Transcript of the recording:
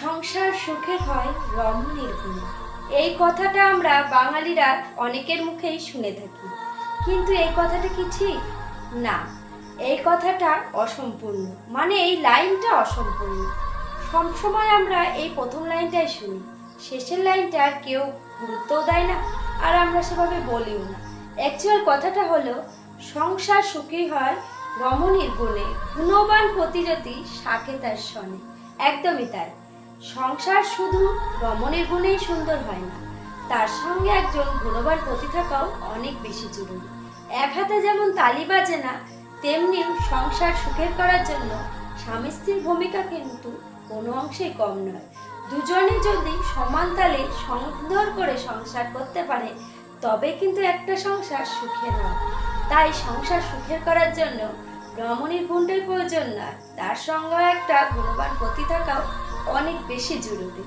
সংসার সুখের হয় রমণীর গুণে। এই কথাটা আমরা বাঙালিরা অনেকের মুখেই শুনে থাকি। কিন্তু এই কথাটা কি ঠিক? না, এই কথাটা অসম্পূর্ণ। মানে এই লাইনটা অসম্পূর্ণ। সবসময় আমরা এই প্রথম লাইনটাই শুনি। শেষের লাইনটা কেউ গুরুত্বও দেয় না, আর আমরা সেভাবে বলিও না। অ্যাকচুয়াল কথাটা হলো, সংসার সুখী হয় রমণীর গুণে। গুণবান প্রতিরতি শাকে তার শনে একদমই তাই। সংসার শুধু রমণীর গুণেই সুন্দর হয় না। তার সঙ্গে একজন গুণবান পতি থাকাও অনেক বেশি জরুরি। এক হাতে যেমন তালি বাজে না তেমনি সংসার সুখের করার জন্য স্বামী স্ত্রীর ভূমিকা কিন্তু কোনো অংশেই কম নয়। দুজনে যদি সমান তালে সুন্দর করে সংসার করতে পারে, তবে কিন্তু একটা সংসার সুখের হয়। তাই সংসার সুখের করার জন্য রমণীর গুণটাই প্রয়োজন নয়। তার সঙ্গে একটা গুণবান পতি থাকাও অনেক বেশি জরুরি।